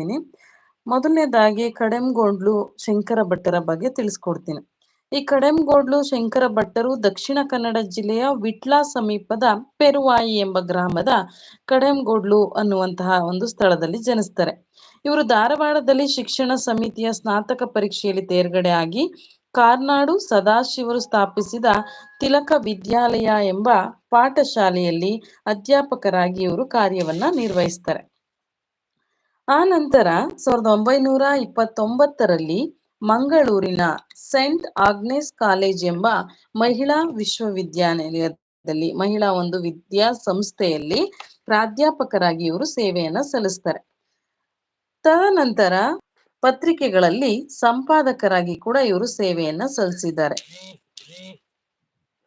ತಿಳಿಸ್ಕೊಡ್ತೀನಿ ಮೊದಲನೇದಾಗಿ ಕಡೆಂಗೋಡ್ಲು ಶಂಕರ ಭಟ್ಟರ ಬಗ್ಗೆ ತಿಳಿಸ್ಕೊಡ್ತೀನಿ. ಈ ಕಡೆಂಗೋಡ್ಲು ಶಂಕರ ಭಟ್ಟರು ದಕ್ಷಿಣ ಕನ್ನಡ ಜಿಲ್ಲೆಯ ವಿಟ್ಲ ಸಮೀಪದ ಪೆರುವಾಯಿ ಎಂಬ ಗ್ರಾಮದ ಕಡೆಂಗೋಡ್ಲು ಅನ್ನುವಂತಹ ಒಂದು ಸ್ಥಳದಲ್ಲಿ ಜನಿಸ್ತಾರೆ. ಇವರು ಧಾರವಾಡದಲ್ಲಿ ಶಿಕ್ಷಣ ಸಮಿತಿಯ ಸ್ನಾತಕ ಪರೀಕ್ಷೆಯಲ್ಲಿ ತೇರ್ಗಡೆ ಆಗಿ ಕಾರ್ನಾಡು ಸದಾಶಿವರು ಸ್ಥಾಪಿಸಿದ ತಿಲಕ ವಿದ್ಯಾಲಯ ಎಂಬ ಪಾಠಶಾಲೆಯಲ್ಲಿ ಅಧ್ಯಾಪಕರಾಗಿ ಇವರು ಕಾರ್ಯವನ್ನ ನಿರ್ವಹಿಸ್ತಾರೆ. ಆ ನಂತರ ಸಾವಿರದ ಒಂಬೈನೂರ ಇಪ್ಪತ್ತೊಂಬತ್ತರಲ್ಲಿ ಮಂಗಳೂರಿನ ಸೆಂಟ್ ಆಗ್ನೆಸ್ ಕಾಲೇಜ್ ಎಂಬ ಮಹಿಳಾ ವಿಶ್ವವಿದ್ಯಾನಿಲಯದಲ್ಲಿ, ಮಹಿಳಾ ಒಂದು ವಿದ್ಯಾ ಸಂಸ್ಥೆಯಲ್ಲಿ ಪ್ರಾಧ್ಯಾಪಕರಾಗಿ ಇವರು ಸೇವೆಯನ್ನ ಸಲ್ಲಿಸ್ತಾರೆ. ತದನಂತರ ಪತ್ರಿಕೆಗಳಲ್ಲಿ ಸಂಪಾದಕರಾಗಿ ಕೂಡ ಇವರು ಸೇವೆಯನ್ನ ಸಲ್ಲಿಸಿದ್ದಾರೆ.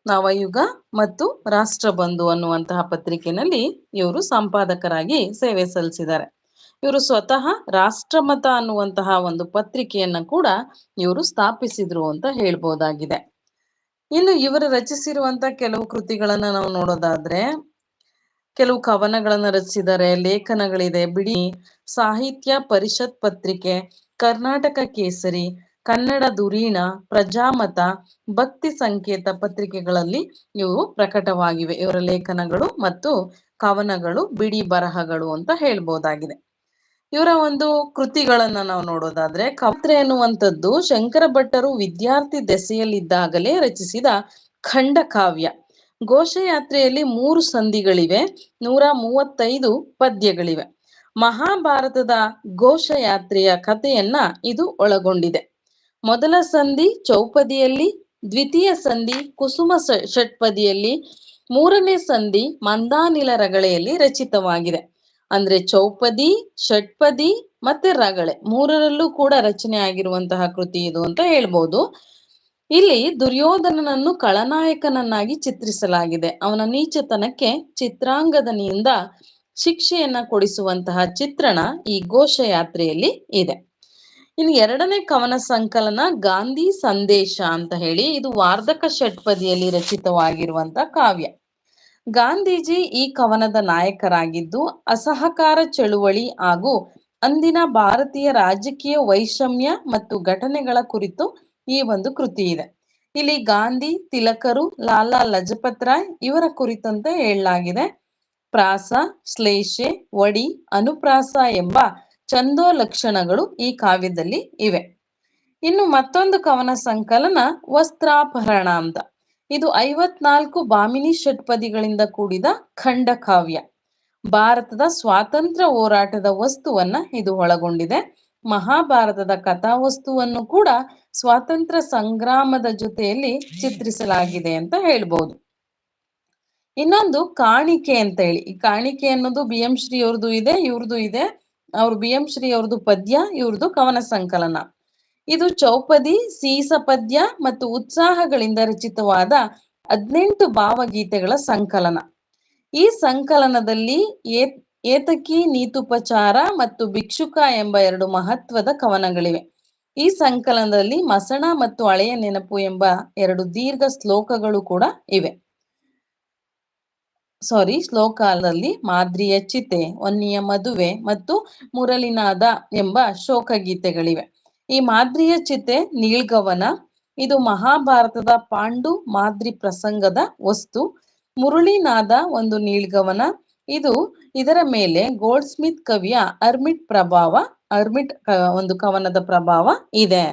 ನವಯುಗ ಮತ್ತು ರಾಷ್ಟ್ರಬಂಧು ಅನ್ನುವಂತಹ ಪತ್ರಿಕೆನಲ್ಲಿ ಇವರು ಸಂಪಾದಕರಾಗಿ ಸೇವೆ ಸಲ್ಲಿಸಿದ್ದಾರೆ. ಇವರು ಸ್ವತಃ ರಾಷ್ಟ್ರಮತ ಅನ್ನುವಂತಹ ಒಂದು ಪತ್ರಿಕೆಯನ್ನ ಕೂಡ ಇವರು ಸ್ಥಾಪಿಸಿದ್ರು ಅಂತ ಹೇಳ್ಬೋದಾಗಿದೆ. ಇನ್ನು ಇವರು ರಚಿಸಿರುವಂತ ಕೆಲವು ಕೃತಿಗಳನ್ನ ನಾವು ನೋಡೋದಾದ್ರೆ, ಕೆಲವು ಕವನಗಳನ್ನ ರಚಿಸಿದ್ದಾರೆ, ಲೇಖನಗಳಿದೆ, ಬಿಡಿ ಸಾಹಿತ್ಯ ಪರಿಷತ್ ಪತ್ರಿಕೆ, ಕರ್ನಾಟಕ ಕೇಸರಿ, ಕನ್ನಡ ದುರೀಣ, ಪ್ರಜಾಮತ, ಭಕ್ತಿ ಸಂಕೇತ ಪತ್ರಿಕೆಗಳಲ್ಲಿ ಇವು ಪ್ರಕಟವಾಗಿವೆ. ಇವರ ಲೇಖನಗಳು ಮತ್ತು ಕವನಗಳು, ಬಿಡಿ ಬರಹಗಳು ಅಂತ ಹೇಳ್ಬೋದಾಗಿದೆ. ಇವರ ಒಂದು ಕೃತಿಗಳನ್ನ ನಾವು ನೋಡೋದಾದ್ರೆ, ಕವತ್ರೆ ಎನ್ನುವಂಥದ್ದು ಶಂಕರ ಭಟ್ಟರು ವಿದ್ಯಾರ್ಥಿ ದೆಸೆಯಲ್ಲಿದ್ದಾಗಲೇ ರಚಿಸಿದ ಖಂಡ ಕಾವ್ಯ. ಘೋಷಯಾತ್ರೆಯಲ್ಲಿ ಮೂರು ಸಂಧಿಗಳಿವೆ, ನೂರ ಮೂವತ್ತೈದು ಪದ್ಯಗಳಿವೆ. ಮಹಾಭಾರತದ ಘೋಷಯಾತ್ರೆಯ ಕಥೆಯನ್ನ ಇದು ಒಳಗೊಂಡಿದೆ. ಮೊದಲ ಸಂಧಿ ಚೌಪದಿಯಲ್ಲಿ, ದ್ವಿತೀಯ ಸಂಧಿ ಕುಸುಮ ಷಟ್ಪದಿಯಲ್ಲಿ, ಮೂರನೇ ಸಂಧಿ ಮಂದಾನಿಲ ರಗಳೆಯಲ್ಲಿ ರಚಿತವಾಗಿದೆ. ಅಂದ್ರೆ ಚೌಪದಿ, ಷಟ್ಪದಿ ಮತ್ತೆ ರಗಳೆ. ಮೂರರಲ್ಲೂ ಕೂಡ ರಚನೆ ಆಗಿರುವಂತಹ ಕೃತಿ ಇದು ಅಂತ ಹೇಳ್ಬೋದು. ಇಲ್ಲಿ ದುರ್ಯೋಧನನನ್ನು ಕಳನಾಯಕನನ್ನಾಗಿ ಚಿತ್ರಿಸಲಾಗಿದೆ. ಅವನ ನೀಚತನಕ್ಕೆ ಚಿತ್ರಾಂಗದನಿಯಿಂದ ಶಿಕ್ಷೆಯನ್ನ ಕೊಡಿಸುವಂತಹ ಚಿತ್ರಣ ಈ ಘೋಷಯಾತ್ರೆಯಲ್ಲಿ ಇದೆ. ಇನ್ನು ಎರಡನೇ ಕವನ ಸಂಕಲನ ಗಾಂಧಿ ಸಂದೇಶ ಅಂತ ಹೇಳಿ ಇದು ವಾರ್ಧಕ ಷಟ್ಪದಿಯಲ್ಲಿ ರಚಿತವಾಗಿರುವಂತ ಕಾವ್ಯ. ಗಾಂಧೀಜಿ ಈ ಕವನದ ನಾಯಕರಾಗಿದ್ದು ಅಸಹಕಾರ ಚಳುವಳಿ ಹಾಗೂ ಅಂದಿನ ಭಾರತೀಯ ರಾಜಕೀಯ ವೈಷಮ್ಯ ಮತ್ತು ಘಟನೆಗಳ ಕುರಿತು ಈ ಒಂದು ಕೃತಿ ಇದೆ. ಇಲ್ಲಿ ಗಾಂಧಿ, ತಿಲಕರು, ಲಾಲಾ ಲಜಪತ್ ರಾಯ್ ಇವರ ಕುರಿತಂತೆ ಹೇಳಲಾಗಿದೆ. ಪ್ರಾಸ ಶ್ಲೇಷೆ ವಡಿ, ಅನುಪ್ರಾಸ ಎಂಬ ಚಂದೋ ಲಕ್ಷಣಗಳು ಈ ಕಾವ್ಯದಲ್ಲಿ ಇವೆ. ಇನ್ನು ಮತ್ತೊಂದು ಕವನ ಸಂಕಲನ ವಸ್ತ್ರಾಪಹರಣ ಅಂತ. ಇದು ಐವತ್ನಾಲ್ಕು ಬಾಮಿನಿ ಷಟ್ಪದಿಗಳಿಂದ ಕೂಡಿದ ಖಂಡಕಾವ್ಯ ಭಾರತದ ಸ್ವಾತಂತ್ರ್ಯ ಹೋರಾಟದ ವಸ್ತುವನ್ನ ಇದು ಒಳಗೊಂಡಿದೆ. ಮಹಾಭಾರತದ ಕಥಾವಸ್ತುವನ್ನು ಕೂಡ ಸ್ವಾತಂತ್ರ್ಯ ಸಂಗ್ರಾಮದ ಜೊತೆಯಲ್ಲಿ ಚಿತ್ರಿಸಲಾಗಿದೆ ಅಂತ ಹೇಳ್ಬೋದು. ಇನ್ನೊಂದು ಕಾಣಿಕೆ ಅಂತ ಹೇಳಿ. ಈ ಕಾಣಿಕೆ ಅನ್ನೋದು ಬಿ ಎಂ ಶ್ರೀ ಅವ್ರದ್ದು ಇದೆ, ಇವ್ರದ್ದು ಇದೆ. ಅವ್ರು ಬಿ ಎಂ ಶ್ರೀ ಅವ್ರದ್ದು ಪದ್ಯ, ಇವ್ರದ್ದು ಕವನ ಸಂಕಲನ. ಇದು ಚೌಪದಿ ಸೀಸ ಪದ್ಯ ಮತ್ತು ಉತ್ಸಾಹಗಳಿಂದ ರಚಿತವಾದ ಹದಿನೆಂಟು ಭಾವಗೀತೆಗಳ ಸಂಕಲನ. ಈ ಸಂಕಲನದಲ್ಲಿ ಏತಕಿ ನೀತುಪಚಾರ ಮತ್ತು ಭಿಕ್ಷುಕ ಎಂಬ ಎರಡು ಮಹತ್ವದ ಕವನಗಳಿವೆ. ಈ ಸಂಕಲನದಲ್ಲಿ ಮಸಣ ಮತ್ತು ಹಳೆಯ ನೆನಪು ಎಂಬ ಎರಡು ದೀರ್ಘ ಶ್ಲೋಕಗಳು ಕೂಡ ಇವೆ. ಸಾರಿ, ಶ್ಲೋಕದಲ್ಲಿ ಮಾದ್ರಿಯ ಚಿತೆ, ಒನ್ನಿಯ ಮದುವೆ ಮತ್ತು ಮುರಳಿನಾದ ಎಂಬ ಶೋಕಗೀತೆಗಳಿವೆ. ಈ ಮಾದ್ರಿಯ ಚಿತೆ ನೀಳ್ಗವನ. ಇದು ಮಹಾಭಾರತದ ಪಾಂಡು ಮಾದ್ರಿ ಪ್ರಸಂಗದ ವಸ್ತು. ಮುರುಳಿನಾದ ಒಂದು ನೀಳ್ಗವನ. ಇದು ಇದರ ಮೇಲೆ ಗೋಲ್ಡ್ ಸ್ಮಿತ್ ಕವಿಯ ಅರ್ಮಿಟ್ ಪ್ರಭಾವ, ಅರ್ಮಿಟ್ ಒಂದು ಕವನದ ಪ್ರಭಾವ ಇದೆ.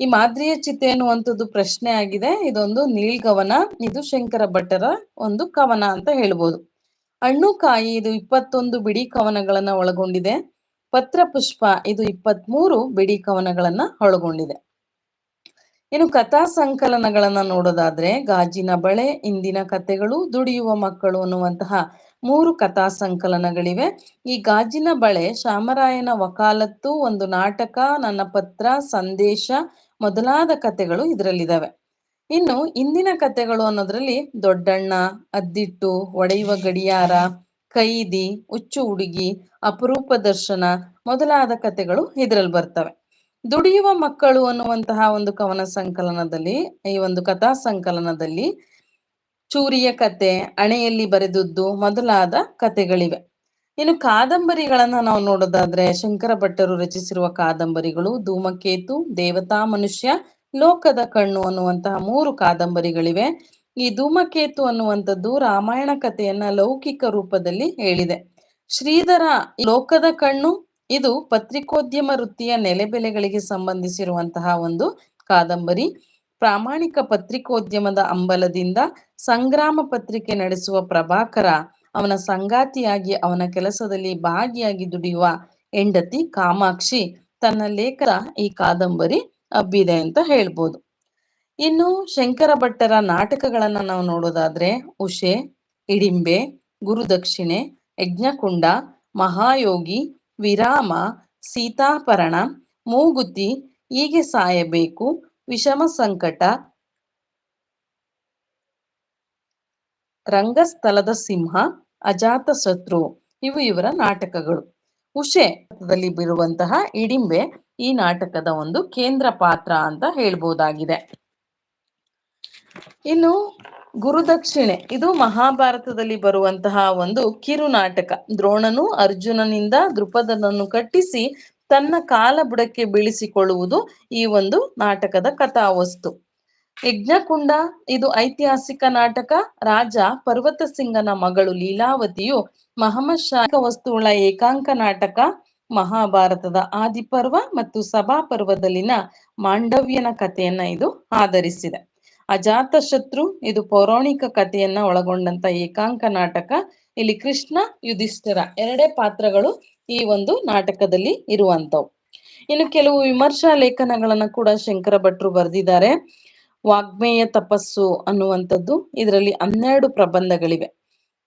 ಈ ಮಾದ್ರಿಯ ಚಿತೆ ಅನ್ನುವಂಥದ್ದು ಪ್ರಶ್ನೆ ಆಗಿದೆ. ಇದೊಂದು ನೀಳ್ಗವನ, ಇದು ಶಂಕರ ಭಟ್ಟರ ಒಂದು ಕವನ ಅಂತ ಹೇಳ್ಬೋದು. ಹಣ್ಣು ಕಾಯಿ ಇದು ಇಪ್ಪತ್ತೊಂದು ಬಿಡಿ ಕವನಗಳನ್ನ ಒಳಗೊಂಡಿದೆ. ಪತ್ರ ಪುಷ್ಪ ಇದು ಇಪ್ಪತ್ಮೂರು ಬಿಡಿ ಕವನಗಳನ್ನ ಒಳಗೊಂಡಿದೆ. ಇನ್ನು ಕಥಾ ಸಂಕಲನಗಳನ್ನ ನೋಡೋದಾದ್ರೆ ಗಾಜಿನ ಬಳೆ, ಇಂದಿನ ಕಥೆಗಳು, ದುಡಿಯುವ ಮಕ್ಕಳು ಅನ್ನುವಂತಹ ಮೂರು ಕಥಾ ಸಂಕಲನಗಳಿವೆ. ಈ ಗಾಜಿನ ಬಳೆ ಶಾಮರಾಯನ ವಕಾಲತ್ತು, ಒಂದು ನಾಟಕ, ನನ್ನ ಪತ್ರ, ಸಂದೇಶ ಮೊದಲಾದ ಕಥೆಗಳು ಇದರಲ್ಲಿದ್ದಾವೆ ಇನ್ನು ಇಂದಿನ ಕಥೆಗಳು ಅನ್ನೋದ್ರಲ್ಲಿ ದೊಡ್ಡಣ್ಣ, ಅದ್ದಿಟ್ಟು, ಒಡೆಯುವ ಗಡಿಯಾರ ಕೈದಿ, ಹುಚ್ಚು ಹುಡುಗಿ, ಅಪರೂಪ ದರ್ಶನ ಮೊದಲಾದ ಕಥೆಗಳು ಇದರಲ್ಲಿ ಬರ್ತವೆ. ದುಡಿಯುವ ಮಕ್ಕಳು ಅನ್ನುವಂತಹ ಒಂದು ಕವನ ಸಂಕಲನದಲ್ಲಿ, ಈ ಒಂದು ಕಥಾ ಸಂಕಲನದಲ್ಲಿ ಚೂರಿಯ ಕತೆ, ಅಣೆಯಲ್ಲಿ ಬರೆದದ್ದು ಮೊದಲಾದ ಕಥೆಗಳಿವೆ. ಇನ್ನು ಕಾದಂಬರಿಗಳನ್ನ ನಾವು ನೋಡೋದಾದ್ರೆ, ಶಂಕರ ಭಟ್ಟರು ರಚಿಸಿರುವ ಕಾದಂಬರಿಗಳು, ಧೂಮಕೇತು, ದೇವತಾ ಮನುಷ್ಯ, ಲೋಕದ ಕಣ್ಣು ಅನ್ನುವಂತಹ ಮೂರು ಕಾದಂಬರಿಗಳಿವೆ. ಈ ಧೂಮಕೇತು ಅನ್ನುವಂಥದ್ದು ರಾಮಾಯಣ ಕಥೆಯನ್ನ ಲೌಕಿಕ ರೂಪದಲ್ಲಿ ಹೇಳಿದೆ. ಶ್ರೀಧರ ಲೋಕದ ಕಣ್ಣು, ಇದು ಪತ್ರಿಕೋದ್ಯಮ ವೃತ್ತಿಯ ನೆಲೆಬೆಲೆಗಳಿಗೆ ಸಂಬಂಧಿಸಿರುವಂತಹ ಒಂದು ಕಾದಂಬರಿ. ಪ್ರಾಮಾಣಿಕ ಪತ್ರಿಕೋದ್ಯಮದ ಅಂಬಲದಿಂದ ಸಂಗ್ರಾಮ ಪತ್ರಿಕೆ ನಡೆಸುವ ಪ್ರಭಾಕರ ಅವನ ಸಂಗಾತಿಯಾಗಿ ಅವನ ಕೆಲಸದಲ್ಲಿ ಭಾಗಿಯಾಗಿ ದುಡಿಯುವ ಹೆಂಡತಿ ಕಾಮಾಕ್ಷಿ ತನ್ನ ಲೇಖನ ಈ ಕಾದಂಬರಿ ಹಬ್ಬಿದೆ ಅಂತ ಹೇಳ್ಬೋದು. ಇನ್ನು ಶಂಕರ ಭಟ್ಟರ ನಾಟಕಗಳನ್ನ ನಾವು ನೋಡೋದಾದ್ರೆ ಉಷೆ, ಇಡಿಂಬೆ, ಗುರುದಕ್ಷಿಣೆ, ಯಜ್ಞಕುಂಡ, ಮಹಾಯೋಗಿ, ವಿರಾಮ, ಸೀತಾಪರಣ, ಮೂಗುತಿ ಹೀಗೆ ಸಾಯಬೇಕು. ವಿಷಮ ಸಂಕಟ, ರಂಗಸ್ಥಲದ ಸಿಂಹ, ಅಜಾತ ಶತ್ರು ಇವು ಇವರ ನಾಟಕಗಳು. ಉಷೆದಲ್ಲಿ ಬಿರುವಂತಹ ಇಡಿಂಬೆ ಈ ನಾಟಕದ ಒಂದು ಕೇಂದ್ರ ಪಾತ್ರ ಅಂತ ಹೇಳ್ಬೋದಾಗಿದೆ. ಇನ್ನು ಗುರುದಕ್ಷಿಣೆ. ಇದು ಮಹಾಭಾರತದಲ್ಲಿ ಬರುವಂತಹ ಒಂದು ಕಿರು ನಾಟಕ ದ್ರೋಣನು ಅರ್ಜುನನಿಂದ ದೃಪದನನ್ನು ಕಟ್ಟಿಸಿ ತನ್ನ ಕಾಲ ಬುಡಕ್ಕೆ ಬೀಳಿಸಿಕೊಳ್ಳುವುದು ಈ ಒಂದು ನಾಟಕದ ಕಥಾವಸ್ತು. ಯಜ್ಞಕುಂಡ, ಇದು ಐತಿಹಾಸಿಕ ನಾಟಕ. ರಾಜ ಪರ್ವತ ಸಿಂಗನ ಮಗಳು ಲೀಲಾವತಿಯು ಮಹಮ್ಮದ್ ಶಾಖ ವಸ್ತುಗಳ ಏಕಾಂಕ ನಾಟಕ. ಮಹಾಭಾರತದ ಆದಿಪರ್ವ ಮತ್ತು ಸಭಾಪರ್ವದಲ್ಲಿನ ಮಾಂಡವ್ಯನ ಕಥೆಯನ್ನ ಇದು ಆಧರಿಸಿದೆ. ಅಜಾತ ಶತ್ರು ಇದು ಪೌರಾಣಿಕ ಕಥೆಯನ್ನ ಒಳಗೊಂಡಂತ ಏಕಾಂಕ ನಾಟಕ. ಇಲ್ಲಿ ಕೃಷ್ಣ, ಯುಧಿಷ್ಠಿರ ಎರಡೇ ಪಾತ್ರಗಳು ಈ ಒಂದು ನಾಟಕದಲ್ಲಿ ಇರುವಂತವು ಇನ್ನು ಕೆಲವು ವಿಮರ್ಶಾ ಲೇಖನಗಳನ್ನ ಕೂಡ ಶಂಕರ ಭಟ್ರು ಬರೆದಿದ್ದಾರೆ. ವಾಗ್ಮೇಯ ತಪಸ್ಸು ಅನ್ನುವಂಥದ್ದು. ಇದರಲ್ಲಿ ಹನ್ನೆರಡು ಪ್ರಬಂಧಗಳಿವೆ.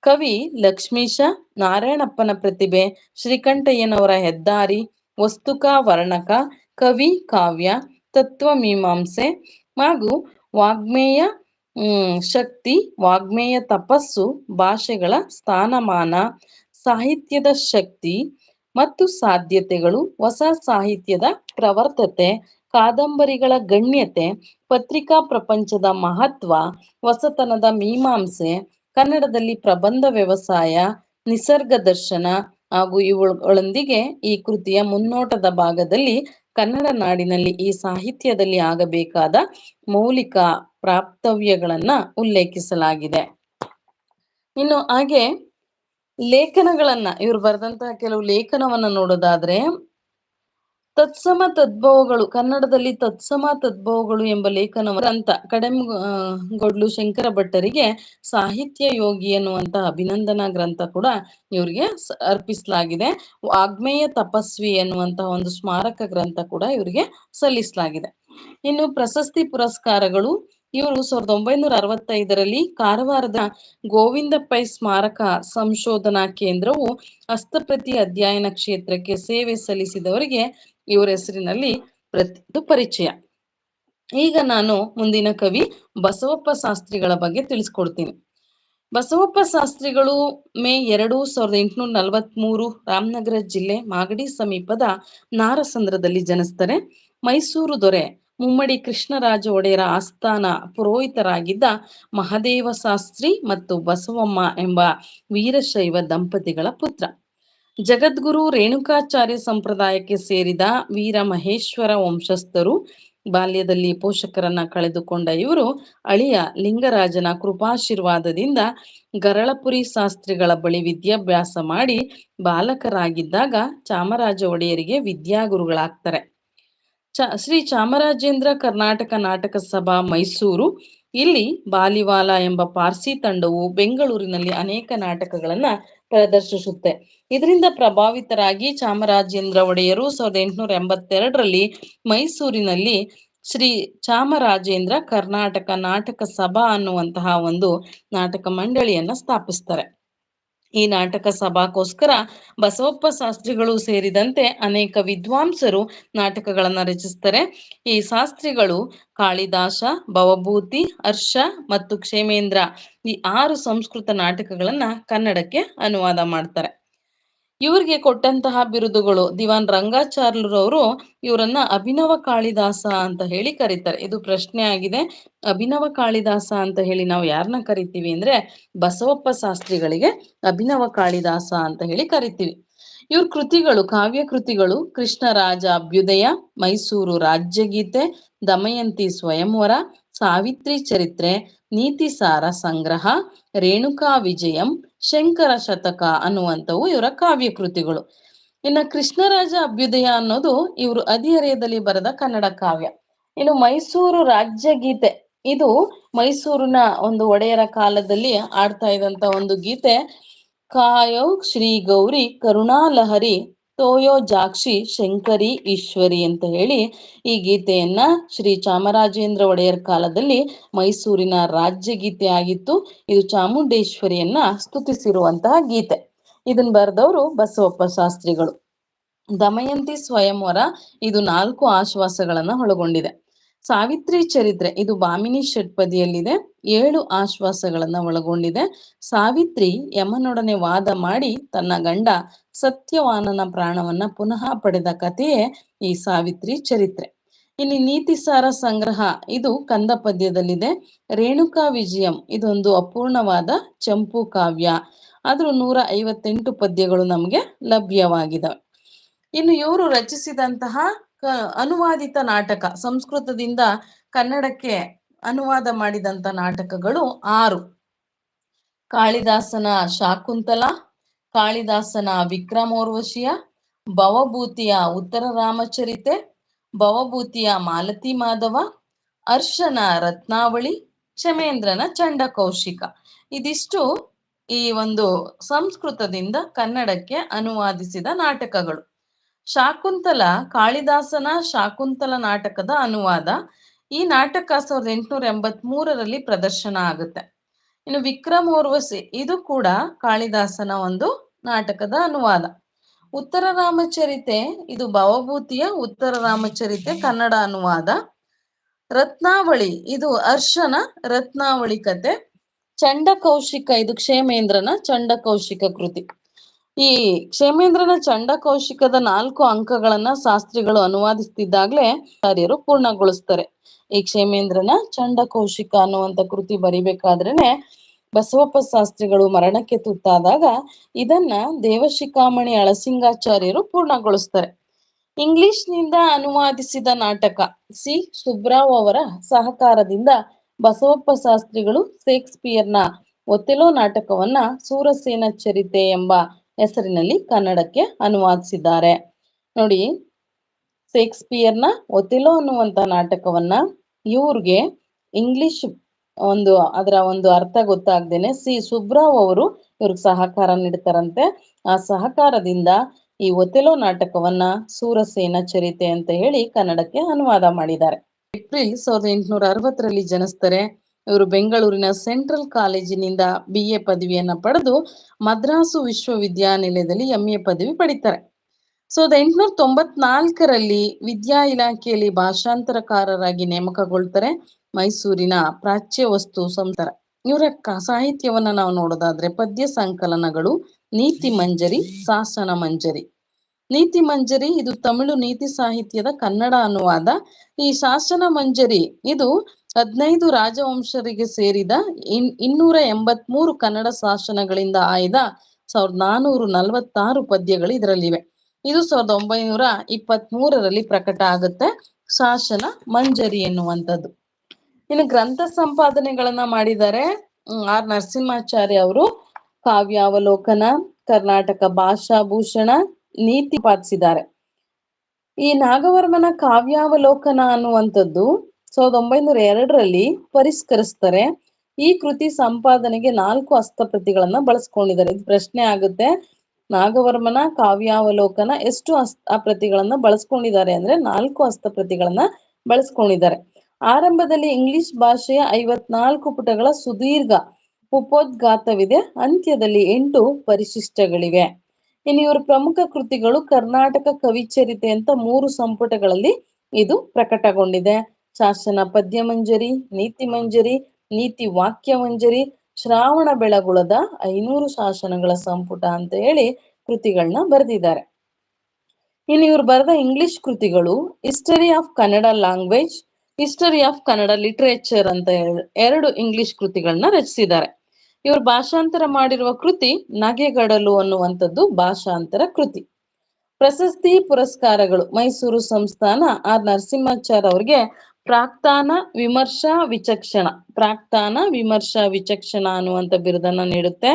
ಕವಿ ಲಕ್ಷ್ಮೀಶ, ನಾರಾಯಣಪ್ಪನ ಪ್ರತಿಭೆ, ಶ್ರೀಕಂಠಯ್ಯನವರ ಹೆದ್ದಾರಿ, ವಸ್ತುಕ ವರ್ಣಕ, ಕವಿ ಕಾವ್ಯ, ತತ್ವ ಮೀಮಾಂಸೆ, ಹಾಗೂ ವಾಗ್ಮೇಯ ಶಕ್ತಿ, ವಾಗ್ಮೇಯ ತಪಸ್ಸು, ಭಾಷೆಗಳ ಸ್ಥಾನಮಾನ, ಸಾಹಿತ್ಯದ ಶಕ್ತಿ ಮತ್ತು ಸಾಧ್ಯತೆಗಳು, ಹೊಸ ಸಾಹಿತ್ಯದ ಪ್ರವರ್ತತೆ, ಕಾದಂಬರಿಗಳ ಗಣ್ಯತೆ, ಪತ್ರಿಕಾ ಪ್ರಪಂಚದ ಮಹತ್ವ, ಹೊಸತನದ ಮೀಮಾಂಸೆ, ಕನ್ನಡದಲ್ಲಿ ಪ್ರಬಂಧ ವ್ಯವಸಾಯ, ನಿಸರ್ಗ ದರ್ಶನ ಹಾಗೂ ಇವುಗಳೊಂದಿಗೆ ಈ ಕೃತಿಯ ಮುನ್ನೋಟದ ಭಾಗದಲ್ಲಿ ಕನ್ನಡ ನಾಡಿನಲ್ಲಿ ಈ ಸಾಹಿತ್ಯದಲ್ಲಿ ಆಗಬೇಕಾದ ಮೌಲಿಕ ಪ್ರಾಪ್ತವ್ಯಗಳನ್ನ ಉಲ್ಲೇಖಿಸಲಾಗಿದೆ. ಇನ್ನು ಹಾಗೆ ಲೇಖನಗಳನ್ನ ಇವ್ರು ಬರೆದಂತಹ ಕೆಲವು ಲೇಖನವನ್ನ ನೋಡೋದಾದ್ರೆ ತತ್ಸಮ ತದ್ಭವಗಳು, ಕನ್ನಡದಲ್ಲಿ ತತ್ಸಮ ತದ್ಭವಗಳು ಎಂಬ ಲೇಖನ ಗ್ರಂಥ ಕಡೆಮಗೊಡ್ಲು ಶಂಕರ ಭಟ್ಟರಿಗೆ ಸಾಹಿತ್ಯ ಯೋಗಿ ಎನ್ನುವಂತಹ ಅಭಿನಂದನಾ ಗ್ರಂಥ ಕೂಡ ಇವರಿಗೆ ಅರ್ಪಿಸಲಾಗಿದೆ. ಆಗ್ಮೇಯ ತಪಸ್ವಿ ಎನ್ನುವಂತಹ ಒಂದು ಸ್ಮಾರಕ ಗ್ರಂಥ ಕೂಡ ಇವರಿಗೆ ಸಲ್ಲಿಸಲಾಗಿದೆ. ಇನ್ನು ಪ್ರಶಸ್ತಿ ಪುರಸ್ಕಾರಗಳು, ಇವರು ಸಾವಿರದ ಒಂಬೈನೂರ ಅರವತ್ತೈದರಲ್ಲಿ ಕಾರವಾರದ ಗೋವಿಂದ ಪೈ ಸ್ಮಾರಕ ಸಂಶೋಧನಾ ಕೇಂದ್ರವು ಹಸ್ತಪ್ರತಿ ಅಧ್ಯಯನ ಕ್ಷೇತ್ರಕ್ಕೆ ಸೇವೆ ಸಲ್ಲಿಸಿದವರಿಗೆ ಇವರ ಹೆಸರಿನಲ್ಲಿ ಪ್ರತಿಯೊಂದು ಪರಿಚಯ. ಈಗ ನಾನು ಮುಂದಿನ ಕವಿ ಬಸವಪ್ಪ ಶಾಸ್ತ್ರಿಗಳ ಬಗ್ಗೆ ತಿಳಿಸ್ಕೊಡ್ತೀನಿ. ಬಸವಪ್ಪ ಶಾಸ್ತ್ರಿಗಳು ಮೇ ಎರಡು ಸಾವಿರದ ಎಂಟುನೂರ ನಲವತ್ಮೂರು ರಾಮನಗರ ಜಿಲ್ಲೆ ಮಾಗಡಿ ಸಮೀಪದ ನಾರಸಂದ್ರದಲ್ಲಿ ಜನಿಸ್ತಾರೆ ಮೈಸೂರು ದೊರೆ ಮುಮ್ಮಡಿ ಕೃಷ್ಣರಾಜ ಒಡೆಯರ ಆಸ್ಥಾನ ಪುರೋಹಿತರಾಗಿದ್ದ ಮಹದೇವ ಶಾಸ್ತ್ರಿ ಮತ್ತು ಬಸವಮ್ಮ ಎಂಬ ವೀರಶೈವ ದಂಪತಿಗಳ ಪುತ್ರ. ಜಗದ್ಗುರು ರೇಣುಕಾಚಾರ್ಯ ಸಂಪ್ರದಾಯಕ್ಕೆ ಸೇರಿದ ವೀರ ಮಹೇಶ್ವರ ವಂಶಸ್ಥರು, ಬಾಲ್ಯದಲ್ಲಿ ಪೋಷಕರನ್ನ ಕಳೆದುಕೊಂಡ ಇವರು ಅಳಿಯ ಲಿಂಗರಾಜನ ಕೃಪಾಶೀರ್ವಾದದಿಂದ ಗರಳಪುರಿ ಶಾಸ್ತ್ರಿಗಳ ಬಳಿ ವಿದ್ಯಾಭ್ಯಾಸ ಮಾಡಿ ಬಾಲಕರಾಗಿದ್ದಾಗ ಚಾಮರಾಜ ಒಡೆಯರಿಗೆ ವಿದ್ಯಾಗುರುಗಳಾಗ್ತಾರೆ. ಚ, ಶ್ರೀ ಚಾಮರಾಜೇಂದ್ರ ಕರ್ನಾಟಕ ನಾಟಕ ಸಭಾ ಮೈಸೂರು, ಇಲ್ಲಿ ಬಾಲಿವಾಲ ಎಂಬ ಪಾರ್ಸಿ ತಂಡವು ಬೆಂಗಳೂರಿನಲ್ಲಿ ಅನೇಕ ನಾಟಕಗಳನ್ನ ಪ್ರದರ್ಶಿಸುತ್ತೆ. ಇದರಿಂದ ಪ್ರಭಾವಿತರಾಗಿ ಚಾಮರಾಜೇಂದ್ರ ಒಡೆಯರು ಸಾವಿರದ ಎಂಟುನೂರ ಎಂಬತ್ತೆರಡರಲ್ಲಿ ಮೈಸೂರಿನಲ್ಲಿ ಶ್ರೀ ಚಾಮರಾಜೇಂದ್ರ ಕರ್ನಾಟಕ ನಾಟಕ ಸಭಾ ಅನ್ನುವಂತಹ ಒಂದು ನಾಟಕ ಮಂಡಳಿಯನ್ನ ಸ್ಥಾಪಿಸ್ತಾರೆ. ಈ ನಾಟಕ ಸಭಾಕ್ಕೋಸ್ಕರ ಬಸವಪ್ಪ ಶಾಸ್ತ್ರಿಗಳು ಸೇರಿದಂತೆ ಅನೇಕ ವಿದ್ವಾಂಸರು ನಾಟಕಗಳನ್ನ ರಚಿಸ್ತಾರೆ. ಈ ಶಾಸ್ತ್ರಿಗಳು ಕಾಳಿದಾಸ, ಭವಭೂತಿ, ಹರ್ಷ ಮತ್ತು ಕ್ಷೇಮೇಂದ್ರ ಈ ಆರು ಸಂಸ್ಕೃತ ನಾಟಕಗಳನ್ನ ಕನ್ನಡಕ್ಕೆ ಅನುವಾದ ಮಾಡ್ತಾರೆ. ಇವ್ರಿಗೆ ಕೊಟ್ಟಂತಹ ಬಿರುದುಗಳು. ದಿವಾನ್ ರಂಗಾಚಾರ್ಲರವರು ಇವರನ್ನ ಅಭಿನವ ಕಾಳಿದಾಸ ಅಂತ ಹೇಳಿ ಕರೀತಾರೆ. ಇದು ಪ್ರಶ್ನೆ ಆಗಿದೆ. ಅಭಿನವ ಕಾಳಿದಾಸ ಅಂತ ಹೇಳಿ ನಾವು ಯಾರನ್ನ ಕರಿತೀವಿ ಅಂದ್ರೆ ಬಸವಪ್ಪ ಶಾಸ್ತ್ರಿಗಳಿಗೆ ಅಭಿನವ ಕಾಳಿದಾಸ ಅಂತ ಹೇಳಿ ಕರಿತೀವಿ. ಇವ್ರ ಕೃತಿಗಳು, ಕಾವ್ಯ ಕೃತಿಗಳು ಕೃಷ್ಣರಾಜ ಅಭ್ಯುದಯ, ಮೈಸೂರು ರಾಜ್ಯಗೀತೆ, ದಮಯಂತಿ ಸ್ವಯಂವರ, ಸಾವಿತ್ರಿ ಚರಿತ್ರೆ, ನೀತಿಸಾರ ಸಂಗ್ರಹ, ರೇಣುಕಾ ವಿಜಯಂ ಶಂಕರ ಶತಕ ಅನ್ನುವಂಥವು ಇವರ ಕಾವ್ಯ ಕೃತಿಗಳು ಇನ್ನ ಕೃಷ್ಣರಾಜ ಅಭ್ಯುದಯ ಅನ್ನೋದು ಇವರು ಹದಿಹರೆಯದಲ್ಲಿ ಬರೆದ ಕನ್ನಡ ಕಾವ್ಯ. ಇನ್ನು ಮೈಸೂರು ರಾಜ್ಯ ಗೀತೆ ಇದು ಮೈಸೂರಿನ ಒಂದು ಒಡೆಯರ ಕಾಲದಲ್ಲಿ ಆಡ್ತಾ ಇದ್ದಂತ ಒಂದು ಗೀತೆ. ಕಾಯೋ ಶ್ರೀ ಗೌರಿ ಕರುಣಾಲಹರಿ ತೋಯೋ ಜಾಕ್ಷಿ ಶಂಕರಿ ಈಶ್ವರಿ ಅಂತ ಹೇಳಿ ಈ ಗೀತೆಯನ್ನ ಶ್ರೀ ಚಾಮರಾಜೇಂದ್ರ ಒಡೆಯರ್ ಕಾಲದಲ್ಲಿ ಮೈಸೂರಿನ ರಾಜ್ಯ ಗೀತೆ ಆಗಿತ್ತು. ಇದು ಚಾಮುಂಡೇಶ್ವರಿಯನ್ನ ಸ್ತುತಿಸಿರುವಂತಹ ಗೀತೆ. ಇದನ್ನ ಬರೆದವರು ಬಸವಪ್ಪ ಶಾಸ್ತ್ರಿಗಳು. ದಮಯಂತಿ ಸ್ವಯಂವರ ಇದು ನಾಲ್ಕು ಆಶ್ವಾಸಗಳನ್ನ ಒಳಗೊಂಡಿದೆ. ಸಾವಿತ್ರಿ ಚರಿತ್ರೆ, ಇದು ಬಾಮಿನಿ ಷಟ್ಪದಿಯಲ್ಲಿದೆ. ಏಳು ಆಶ್ವಾಸಗಳನ್ನ ಒಳಗೊಂಡಿದೆ. ಸಾವಿತ್ರಿ ಯಮನೊಡನೆ ವಾದ ಮಾಡಿ ತನ್ನ ಗಂಡ ಸತ್ಯವಾನನ ಪ್ರಾಣವನ್ನ ಪುನಃ ಪಡೆದ ಕಥೆಯೇ ಈ ಸಾವಿತ್ರಿ ಚರಿತ್ರೆ. ಇಲ್ಲಿ ನೀತಿಸಾರ ಸಂಗ್ರಹ, ಇದು ಕಂದ ಪದ್ಯದಲ್ಲಿದೆ ರೇಣುಕಾ ವಿಜಯಂ, ಇದೊಂದು ಅಪೂರ್ಣವಾದ ಚಂಪು ಕಾವ್ಯ. ಆದ್ರೂ ನೂರ ಐವತ್ತೆಂಟು ಪದ್ಯಗಳು ನಮಗೆ ಲಭ್ಯವಾಗಿದೆ ಇನ್ನು ಇವರು ರಚಿಸಿದಂತಹ ಅನುವಾದಿತ ನಾಟಕ, ಸಂಸ್ಕೃತದಿಂದ ಕನ್ನಡಕ್ಕೆ ಅನುವಾದ ಮಾಡಿದಂತ ನಾಟಕಗಳು ಆರು. ಕಾಳಿದಾಸನ ಶಾಕುಂತಲ, ಕಾಳಿದಾಸನ ವಿಕ್ರಮೋರ್ವಶಿಯ, ಭವಭೂತಿಯ ಉತ್ತರ ರಾಮಚರಿತೆ, ಭವಭೂತಿಯ ಮಾಲತಿ ಮಾಧವ ಅರ್ಶನ ರತ್ನಾವಳಿ, ಕ್ಷಮೇಂದ್ರನ ಚಂಡಕೌಶಿಕ. ಇದಿಷ್ಟು ಈ ಒಂದು ಸಂಸ್ಕೃತದಿಂದ ಕನ್ನಡಕ್ಕೆ ಅನುವಾದಿಸಿದ ನಾಟಕಗಳು. ಶಾಕುಂತಲ, ಕಾಳಿದಾಸನ ಶಾಕುಂತಲ ನಾಟಕದ ಅನುವಾದ. ಈ ನಾಟಕ ಸಾವಿರದ ಎಂಟುನೂರ ಎಂಬತ್ ಮೂರರಲ್ಲಿ ಪ್ರದರ್ಶನ ಆಗುತ್ತೆ. ಇನ್ನು ವಿಕ್ರಮೋರ್ವಶಿ ಇದು ಕೂಡ ಕಾಳಿದಾಸನ ಒಂದು ನಾಟಕದ ಅನುವಾದ. ಉತ್ತರ ರಾಮಚರಿತೆ, ಇದು ಭವಭೂತಿಯ ಉತ್ತರ ರಾಮಚರಿತೆ ಕನ್ನಡ ಅನುವಾದ. ರತ್ನಾವಳಿ, ಇದು ಅರ್ಶನ ರತ್ನಾವಳಿ ಕತೆ. ಚಂಡಕೌಶಿಕ, ಇದು ಕ್ಷೇಮೇಂದ್ರನ ಚಂಡಕೌಶಿಕ ಕೃತಿ. ಈ ಕ್ಷೇಮೇಂದ್ರನ ಚಂಡಕೌಶಿಕದ ನಾಲ್ಕು ಅಂಕಗಳನ್ನ ಶಾಸ್ತ್ರಿಗಳು ಅನುವಾದಿಸ್ತಿದ್ದಾಗ್ಲೇ ಆಚಾರ್ಯರು ಪೂರ್ಣಗೊಳಿಸ್ತಾರೆ. ಈ ಕ್ಷೇಮೇಂದ್ರನ ಚಂಡಕೌಶಿಕ ಅನ್ನುವಂತ ಕೃತಿ ಬರಿಬೇಕಾದ್ರೇನೆ ಬಸವಪ್ಪ ಶಾಸ್ತ್ರಿಗಳು ಮರಣಕ್ಕೆ ತುತ್ತಾದಾಗ ಇದನ್ನ ದೇವಶಿಖಾಮಣಿ ಅಳಸಿಂಗಾಚಾರ್ಯರು ಪೂರ್ಣಗೊಳಿಸ್ತಾರೆ. ಇಂಗ್ಲಿಷ್ನಿಂದ ಅನುವಾದಿಸಿದ ನಾಟಕ ಸಿ. ಸುಬ್ರಾವ್ ಅವರ ಸಹಕಾರದಿಂದ ಬಸವಪ್ಪ ಶಾಸ್ತ್ರಿಗಳು ಶೇಕ್ಸ್ಪಿಯರ್ನ ಒತ್ತೆಲೋ ನಾಟಕವನ್ನ ಸೂರಸೇನ ಚರಿತೆ ಎಂಬ ಹೆಸರಿನಲ್ಲಿ ಕನ್ನಡಕ್ಕೆ ಅನುವಾದಿಸಿದ್ದಾರೆ. ನೋಡಿ, ಶೇಕ್ಸ್ಪಿಯರ್ನ ಒಥೆಲೋ ಅನ್ನುವಂತ ನಾಟಕವನ್ನ ಇವ್ರಿಗೆ ಇಂಗ್ಲಿಷ್ ಒಂದು ಅದರ ಒಂದು ಅರ್ಥ ಗೊತ್ತಾಗ್ದೇನೆ ಸಿ ಸುಬ್ರಾವ್ ಅವರು ಇವ್ರಿಗೆ ಸಹಕಾರ ನೀಡ್ತಾರಂತೆ. ಆ ಸಹಕಾರದಿಂದ ಈ ಒಥೆಲೋ ನಾಟಕವನ್ನ ಸೂರಸೇನ ಚರಿತೆ ಅಂತ ಹೇಳಿ ಕನ್ನಡಕ್ಕೆ ಅನುವಾದ ಮಾಡಿದ್ದಾರೆ. ಏಪ್ರಿಲ್ ಸಾವಿರದ ಎಂಟುನೂರ ಅರವತ್ತರಲ್ಲಿ ಜನಿಸ್ತಾರೆ ಇವರು ಬೆಂಗಳೂರಿನ ಸೆಂಟ್ರಲ್ ಕಾಲೇಜಿನಿಂದ ಬಿ ಎ ಪದವಿಯನ್ನ ಪಡೆದು ಮದ್ರಾಸು ವಿಶ್ವವಿದ್ಯಾನಿಲಯದಲ್ಲಿ ಎಂ ಎ ಪದವಿ ಪಡಿತಾರೆ. ಸಾವಿರದ ಎಂಟುನೂರ ತೊಂಬತ್ನಾಲ್ಕರಲ್ಲಿ ವಿದ್ಯಾ ಇಲಾಖೆಯಲ್ಲಿ ಭಾಷಾಂತರಕಾರರಾಗಿ ನೇಮಕಗೊಳ್ತಾರೆ. ಮೈಸೂರಿನ ಪ್ರಾಚ್ಯ ವಸ್ತು ಸಂತರ ಇವರ ಸಾಹಿತ್ಯವನ್ನ ನಾವು ನೋಡೋದಾದ್ರೆ ಪದ್ಯ ಸಂಕಲನಗಳು, ನೀತಿ ಮಂಜರಿ, ಶಾಸನ ಮಂಜರಿ. ನೀತಿ ಮಂಜರಿ, ಇದು ತಮಿಳು ನೀತಿ ಸಾಹಿತ್ಯದ ಕನ್ನಡ ಅನುವಾದ. ಈ ಶಾಸನ ಮಂಜರಿ, ಇದು ಹದಿನೈದು ರಾಜವಂಶರಿಗೆ ಸೇರಿದ ಇನ್, ಇನ್ನೂರ ಎಂಬತ್ಮೂರು ಕನ್ನಡ ಶಾಸನಗಳಿಂದ ಆಯ್ದ ಸಾವಿರದ ನಾನೂರು ನಲವತ್ತಾರು ಪದ್ಯಗಳು ಇದರಲ್ಲಿವೆ. ಇದು ಸಾವಿರದ ಒಂಬೈನೂರ ಇಪ್ಪತ್ತ್ ಮೂರರಲ್ಲಿ ಪ್ರಕಟ ಆಗುತ್ತೆ. ಶಾಸನ ಮಂಜರಿ ಎನ್ನುವಂಥದ್ದು. ಇನ್ನು ಗ್ರಂಥ ಸಂಪಾದನೆಗಳನ್ನ ಮಾಡಿದ್ದಾರೆ. ಆರ್ ನರಸಿಂಹಾಚಾರ್ಯ ಅವರು. ಕಾವ್ಯಾವಲೋಕನ, ಕರ್ನಾಟಕ ಭಾಷಾಭೂಷಣ, ನೀತಿ ಪಾಲಿಸಿದ್ದಾರೆ. ಈ ನಾಗವರ್ಮನ ಕಾವ್ಯಾವಲೋಕನ ಅನ್ನುವಂಥದ್ದು ಸಾವಿರದ ಒಂಬೈನೂರ ಎರಡರಲ್ಲಿ ಪರಿಷ್ಕರಿಸ್ತಾರೆ. ಈ ಕೃತಿ ಸಂಪಾದನೆಗೆ ನಾಲ್ಕು ಹಸ್ತಪ್ರತಿಗಳನ್ನ ಬಳಸ್ಕೊಂಡಿದ್ದಾರೆ. ಇದು ಪ್ರಶ್ನೆ ಆಗುತ್ತೆ. ನಾಗವರ್ಮನ, ಕಾವ್ಯಾವಲೋಕನ ಎಷ್ಟು ಹಸ್ತ ಪ್ರತಿಗಳನ್ನ ಬಳಸ್ಕೊಂಡಿದ್ದಾರೆ ಅಂದ್ರೆ ನಾಲ್ಕು ಹಸ್ತಪ್ರತಿಗಳನ್ನ ಬಳಸ್ಕೊಂಡಿದ್ದಾರೆ. ಆರಂಭದಲ್ಲಿ ಇಂಗ್ಲಿಷ್ ಭಾಷೆಯ ಐವತ್ನಾಲ್ಕು ಪುಟಗಳ ಸುದೀರ್ಘ ಉಪೋದ್ಘಾತವಿದೆ. ಅಂತ್ಯದಲ್ಲಿ ಎಂಟು ಪರಿಶಿಷ್ಟಗಳಿವೆ. ಇನ್ನು ಇವರ ಪ್ರಮುಖ ಕೃತಿಗಳು ಕರ್ನಾಟಕ ಕವಿಚರಿತೆ ಅಂತ ಮೂರು ಸಂಪುಟಗಳಲ್ಲಿ ಇದು ಪ್ರಕಟಗೊಂಡಿದೆ. ಶಾಸನ ಪದ್ಯ ಮಂಜರಿ, ನೀತಿ ಮಂಜರಿ, ನೀತಿ ವಾಕ್ಯ ಮಂಜರಿ, ಶ್ರಾವಣ ಬೆಳಗುಳದ ಐನೂರು ಶಾಸನಗಳ ಸಂಪುಟ ಅಂತ ಹೇಳಿ ಕೃತಿಗಳನ್ನ ಬರೆದಿದ್ದಾರೆ. ಇನ್ನು ಇವ್ರು ಬರೆದ ಇಂಗ್ಲಿಷ್ ಕೃತಿಗಳು history of Kannada language history of Kannada literature ಅಂತ ಎರಡು ಇಂಗ್ಲಿಷ್ ಕೃತಿಗಳನ್ನ ರಚಿಸಿದ್ದಾರೆ. ಇವರು ಭಾಷಾಂತರ ಮಾಡಿರುವ ಕೃತಿ ನಗೆಗಡಲು ಅನ್ನುವಂಥದ್ದು ಭಾಷಾಂತರ ಕೃತಿ. ಪ್ರಶಸ್ತಿ ಪುರಸ್ಕಾರಗಳು ಮೈಸೂರು ಸಂಸ್ಥಾನ ಆರ್ ನರಸಿಂಹಾಚಾರ್ ಅವರಿಗೆ ಪ್ರಾಕ್ತಾನ, ವಿಮರ್ಶಾ, ವಿಚಕ್ಷಣ. ಪ್ರಾಕ್ತಾನ, ವಿಮರ್ಶಾ, ವಿಚಕ್ಷಣ ಅನ್ನುವಂತ ಬಿರುದನ್ನ ನೀಡುತ್ತೆ.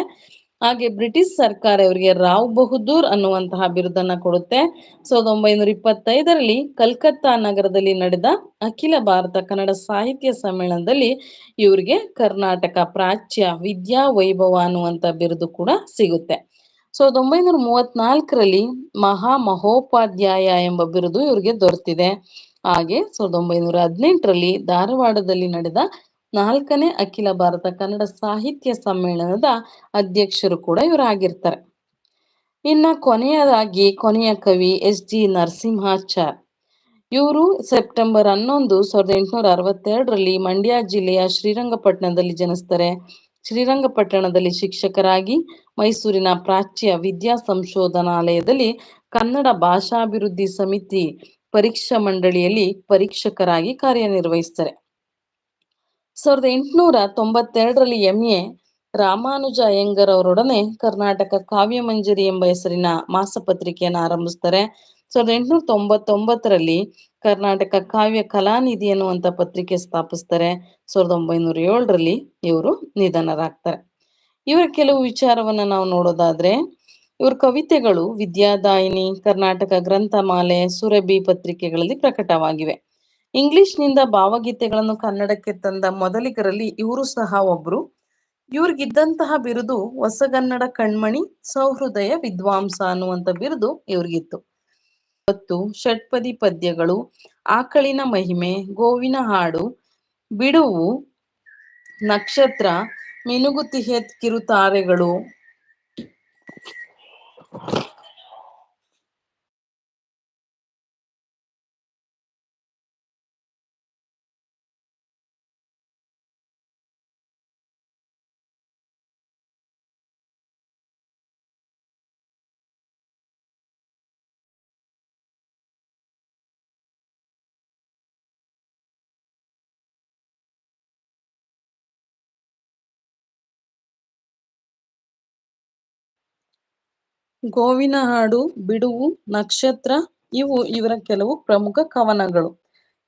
ಹಾಗೆ ಬ್ರಿಟಿಷ್ ಸರ್ಕಾರ ಇವರಿಗೆ ರಾವ್ ಬಹದ್ದೂರ್ ಅನ್ನುವಂತಹ ಬಿರುದನ್ನ ಕೊಡುತ್ತೆ. ಸಾವಿರದ ಒಂಬೈನೂರ ಇಪ್ಪತ್ತೈದರಲ್ಲಿ ಕಲ್ಕತ್ತಾ ನಗರದಲ್ಲಿ ನಡೆದ ಅಖಿಲ ಭಾರತ ಕನ್ನಡ ಸಾಹಿತ್ಯ ಸಮ್ಮೇಳನದಲ್ಲಿ ಇವರಿಗೆ ಕರ್ನಾಟಕ ಪ್ರಾಚ್ಯ ವಿದ್ಯಾ ವೈಭವ ಅನ್ನುವಂತ ಬಿರುದು ಕೂಡ ಸಿಗುತ್ತೆ. ಸಾವಿರದ ಒಂಬೈನೂರ ಮೂವತ್ನಾಲ್ಕರಲ್ಲಿ ಮಹಾ ಮಹೋಪಾಧ್ಯಾಯ ಎಂಬ ಬಿರುದು ಇವರಿಗೆ ದೊರೆತಿದೆ. ಹಾಗೆ ಸಾವಿರದ ಒಂಬೈನೂರ ಹದಿನೆಂಟರಲ್ಲಿ ಧಾರವಾಡದಲ್ಲಿ ನಡೆದ ನಾಲ್ಕನೇ ಅಖಿಲ ಭಾರತ ಕನ್ನಡ ಸಾಹಿತ್ಯ ಸಮ್ಮೇಳನದ ಅಧ್ಯಕ್ಷರು ಕೂಡ ಇವರಾಗಿರ್ತಾರೆ. ಇನ್ನ ಕೊನೆಯದಾಗಿ ಕೊನೆಯ ಕವಿ ಎಸ್ ಜಿ ನರಸಿಂಹಾಚಾರ್. ಇವರು ಸೆಪ್ಟೆಂಬರ್ ಹನ್ನೊಂದು ಸಾವಿರದ ಎಂಟುನೂರ ಅರವತ್ತೆರಡರಲ್ಲಿ ಮಂಡ್ಯ ಜಿಲ್ಲೆಯ ಶ್ರೀರಂಗಪಟ್ಟಣದಲ್ಲಿ ಜನಿಸ್ತಾರೆ ಶ್ರೀರಂಗಪಟ್ಟಣದಲ್ಲಿ ಶಿಕ್ಷಕರಾಗಿ ಮೈಸೂರಿನ ಪ್ರಾಚ್ಯ ವಿದ್ಯಾ ಸಂಶೋಧನಾಲಯದಲ್ಲಿ ಕನ್ನಡ ಭಾಷಾಭಿವೃದ್ಧಿ ಸಮಿತಿ ಪರೀಕ್ಷಾ ಮಂಡಳಿಯಲ್ಲಿ ಪರೀಕ್ಷಕರಾಗಿ ಕಾರ್ಯನಿರ್ವಹಿಸ್ತಾರೆ. ಸಾವಿರದ ಎಂಟುನೂರ ತೊಂಬತ್ತೆರಡರಲ್ಲಿ ಎಂಎ ರಾಮಾನುಜ ಅಯ್ಯಂಗರ್ ಅವರೊಡನೆ ಕರ್ನಾಟಕ ಕಾವ್ಯ ಮಂಜರಿ ಎಂಬ ಹೆಸರಿನ ಮಾಸಪತ್ರಿಕೆಯನ್ನು ಆರಂಭಿಸ್ತಾರೆ. ಸಾವಿರದ ಎಂಟುನೂರ ತೊಂಬತ್ತೊಂಬತ್ತರಲ್ಲಿ ಕರ್ನಾಟಕ ಕಾವ್ಯ ಕಲಾನಿಧಿ ಅನ್ನುವಂತ ಪತ್ರಿಕೆ ಸ್ಥಾಪಿಸ್ತಾರೆ. ಸಾವಿರದ ಒಂಬೈನೂರ ಏಳರಲ್ಲಿ ಇವರು ನಿಧನರಾಗ್ತಾರೆ. ಇವರ ಕೆಲವು ವಿಚಾರವನ್ನ ನಾವು ನೋಡೋದಾದ್ರೆ ಇವ್ರ ಕವಿತೆಗಳು ವಿದ್ಯಾದಾಯಿನಿ, ಕರ್ನಾಟಕ ಗ್ರಂಥಮಾಲೆ, ಸುರಭಿ ಪತ್ರಿಕೆಗಳಲ್ಲಿ ಪ್ರಕಟವಾಗಿವೆ. ಇಂಗ್ಲಿಷ್ನಿಂದ ಭಾವಗೀತೆಗಳನ್ನು ಕನ್ನಡಕ್ಕೆ ತಂದ ಮೊದಲಿಗರಲ್ಲಿ ಇವರು ಸಹ ಒಬ್ರು. ಇವ್ರಿಗಿದ್ದಂತಹ ಬಿರುದು ಹೊಸಗನ್ನಡ ಕಣ್ಮಣಿ, ಸೌಹೃದಯ ವಿದ್ವಾಂಸ ಅನ್ನುವಂತ ಬಿರುದು ಇವ್ರಿಗಿತ್ತು. ಮತ್ತು ಷಟ್ಪದಿ ಪದ್ಯಗಳು, ಆಕಳಿನ ಮಹಿಮೆ, ಗೋವಿನ ಹಾಡು, ಬಿಡುವು, ನಕ್ಷತ್ರ ಮಿನುಗುತಿಹೆ ಕಿರುತಾರೆಗಳು Thank you. ಗೋವಿನ ಹಾಡು, ಬಿಡುವು, ನಕ್ಷತ್ರ ಇವು ಇವರ ಕೆಲವು ಪ್ರಮುಖ ಕವನಗಳು.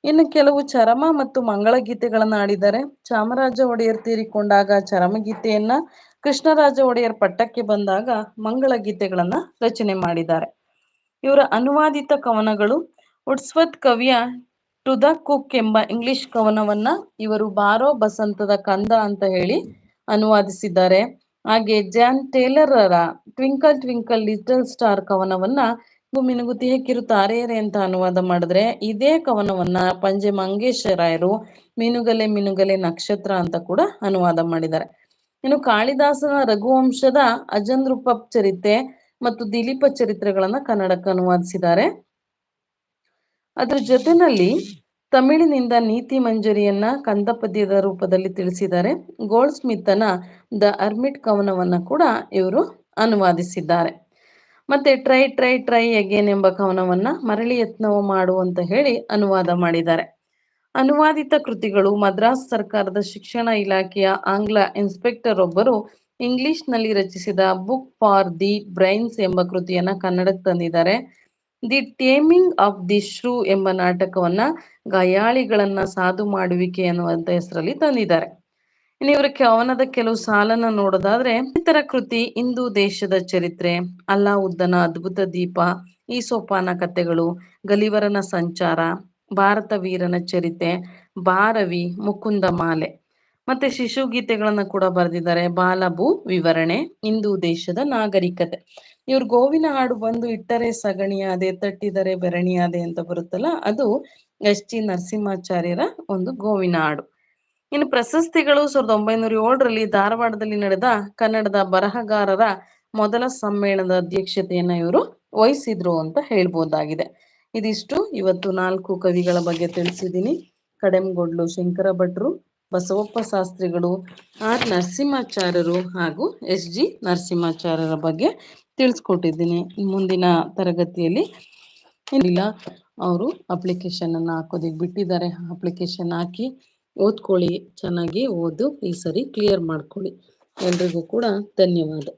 ಇನ್ನು ಕೆಲವು ಚರಮ ಮತ್ತು ಮಂಗಳ ಗೀತೆಗಳನ್ನು ಆಡಿದ್ದಾರೆ ಚಾಮರಾಜ ಒಡೆಯರ್ ತೀರಿಕೊಂಡಾಗ ಚರಮಗೀತೆಯನ್ನ ಕೃಷ್ಣರಾಜ ಒಡೆಯರ್ ಪಟ್ಟಕ್ಕೆ ಬಂದಾಗ ಮಂಗಳ ಗೀತೆಗಳನ್ನ ರಚನೆ ಮಾಡಿದ್ದಾರೆ. ಇವರ ಅನುವಾದಿತ ಕವನಗಳು ಉಡ್ಸ್ವತ್ ಕವಿಯ ಟು ದ ಕುಕ್ ಎಂಬ ಇಂಗ್ಲಿಷ್ ಕವನವನ್ನ ಇವರು ಬಾರೋ ಬಸಂತದ ಕಂದ ಅಂತ ಹೇಳಿ ಅನುವಾದಿಸಿದ್ದಾರೆ. ಹಾಗೆ ಜಾನ್ ಟೇಲರರ ಟ್ವಿಂಕಲ್ ಟ್ವಿಂಕಲ್ ಲಿಟಲ್ ಸ್ಟಾರ್ ಕವನವನ್ನ ಮಿನುಗುತಿ ಕಿರು ಅಂತ ಅನುವಾದ ಮಾಡಿದ್ರೆ ಇದೇ ಕವನವನ್ನ ಪಂಜೆ ಮಂಗೇಶರಾಯರು ಮಿನುಗಲೆ ಮಿನುಗಲೆ ನಕ್ಷತ್ರ ಅಂತ ಕೂಡ ಅನುವಾದ ಮಾಡಿದ್ದಾರೆ. ಇನ್ನು ಕಾಳಿದಾಸನ ರಘುವಂಶದ ಅಜಂದ್ರೂಪ ಚರಿತ್ರೆ ಮತ್ತು ದಿಲೀಪ ಚರಿತ್ರೆಗಳನ್ನ ಕನ್ನಡಕ್ಕೆ ಅನುವಾದಿಸಿದ್ದಾರೆ. ಅದ್ರ ಜೊತೆನಲ್ಲಿ ತಮಿಳಿನಿಂದ ನೀತಿ ಮಂಜರಿಯನ್ನ ಕಂದಪದ್ಯದ ರೂಪದಲ್ಲಿ ತಿಳಿಸಿದ್ದಾರೆ. ಗೋಲ್ಡ್ ಸ್ಮಿತನ ದ ಅರ್ಮಿಟ್ ಕವನವನ್ನ ಕೂಡ ಇವರು ಅನುವಾದಿಸಿದ್ದಾರೆ. ಮತ್ತೆ ಟ್ರೈ ಟ್ರೈ ಟ್ರೈ ಅಗೇನ್ ಎಂಬ ಕವನವನ್ನ ಮರಳಿ ಯತ್ನವ ಮಾಡು ಅಂತ ಹೇಳಿ ಅನುವಾದ ಮಾಡಿದ್ದಾರೆ. ಅನುವಾದಿತ ಕೃತಿಗಳು ಮದ್ರಾಸ್ ಸರ್ಕಾರದ ಶಿಕ್ಷಣ ಇಲಾಖೆಯ ಆಂಗ್ಲ ಇನ್ಸ್ಪೆಕ್ಟರ್ ಒಬ್ಬರು ಇಂಗ್ಲಿಷ್ನಲ್ಲಿ ರಚಿಸಿದ ಬುಕ್ ಫಾರ್ ದಿ ಬ್ರೈನ್ಸ್ ಎಂಬ ಕೃತಿಯನ್ನ ಕನ್ನಡಕ್ಕೆ ತಂದಿದ್ದಾರೆ. The taming of the shrew ಎಂಬ ನಾಟಕವನ್ನ ಗಾಯಾಳಿಗಳನ್ನ ಸಾಧು ಮಾಡುವಿಕೆ ಅನ್ನುವಂತ ಹೆಸರಲ್ಲಿ ತಂದಿದ್ದಾರೆ. ಇನ್ನು ಇವರ ಕವನದ ಕೆಲವು ಸಾಲನ್ನ ನೋಡೋದಾದ್ರೆ, ಇತರ ಕೃತಿ ಇಂದು ದೇಶದ ಚರಿತ್ರೆ, ಅಲ್ಲಾವುದ್ದನ ಅದ್ಭುತ ದೀಪ ಈ ಸೋಪಾನ ಕಥೆಗಳು, ಗಲಿವರನ ಸಂಚಾರ, ಭಾರತ ವೀರನ ಚರಿತೆ, ಭಾರವಿ, ಮುಕುಂದ ಮಾಲೆ. ಮತ್ತೆ ಶಿಶು ಗೀತೆಗಳನ್ನ ಕೂಡ ಬರೆದಿದ್ದಾರೆ. ಬಾಲಭೂ ವಿವರಣೆ ಇಂದು ದೇಶದ ನಾಗರಿಕತೆ. ಇವ್ರ ಗೋವಿನ ಹಾಡು ಬಂದು ಇಟ್ಟರೆ ಸಗಣಿಯಾದೆ, ತಟ್ಟಿದರೆ ಬೆರಣಿಯಾದೆ ಅಂತ ಬರುತ್ತಲ್ಲ, ಅದು ಎಸ್ ಜಿ ನರಸಿಂಹಾಚಾರ್ಯರ ಒಂದು ಗೋವಿನ ಹಾಡು. ಇನ್ನು ಪ್ರಶಸ್ತಿಗಳು ಸಾವಿರದ ಒಂಬೈನೂರ ಏಳರಲ್ಲಿ ಧಾರವಾಡದಲ್ಲಿ ನಡೆದ ಕನ್ನಡದ ಬರಹಗಾರರ ಮೊದಲ ಸಮ್ಮೇಳನದ ಅಧ್ಯಕ್ಷತೆಯನ್ನ ಇವರು ವಹಿಸಿದ್ರು ಅಂತ ಹೇಳ್ಬೋದಾಗಿದೆ. ಇದಿಷ್ಟು. ಇವತ್ತು ನಾಲ್ಕು ಕವಿಗಳ ಬಗ್ಗೆ ತಿಳಿಸಿದ್ದೀನಿ. ಕಡೆಂಗೊಡ್ಲು ಶಂಕರ ಭಟ್ರು ಬಸವಪ್ಪ ಶಾಸ್ತ್ರಿಗಳು, ಆರ್ ನರಸಿಂಹಾಚಾರ್ಯರು ಹಾಗೂ ಎಸ್ ಜಿ ನರಸಿಂಹಾಚಾರ್ಯರ ಬಗ್ಗೆ ತಿಳಿಸ್ಕೊಟ್ಟಿದ್ದೀನಿ ಮುಂದಿನ ತರಗತಿಯಲ್ಲಿ. ಏನಿಲ್ಲ ಅವರು ಅಪ್ಲಿಕೇಶನ್ ಅನ್ನು ಹಾಕೋದಿಕ್ ಬಿಟ್ಟಿದ್ದಾರೆ. ಅಪ್ಲಿಕೇಶನ್ ಹಾಕಿ ಓದ್ಕೊಳ್ಳಿ, ಚೆನ್ನಾಗಿ ಓದು, ಈ ಸರಿ ಕ್ಲಿಯರ್ ಮಾಡ್ಕೊಳ್ಳಿ. ಎಲ್ರಿಗೂ ಕೂಡ ಧನ್ಯವಾದ.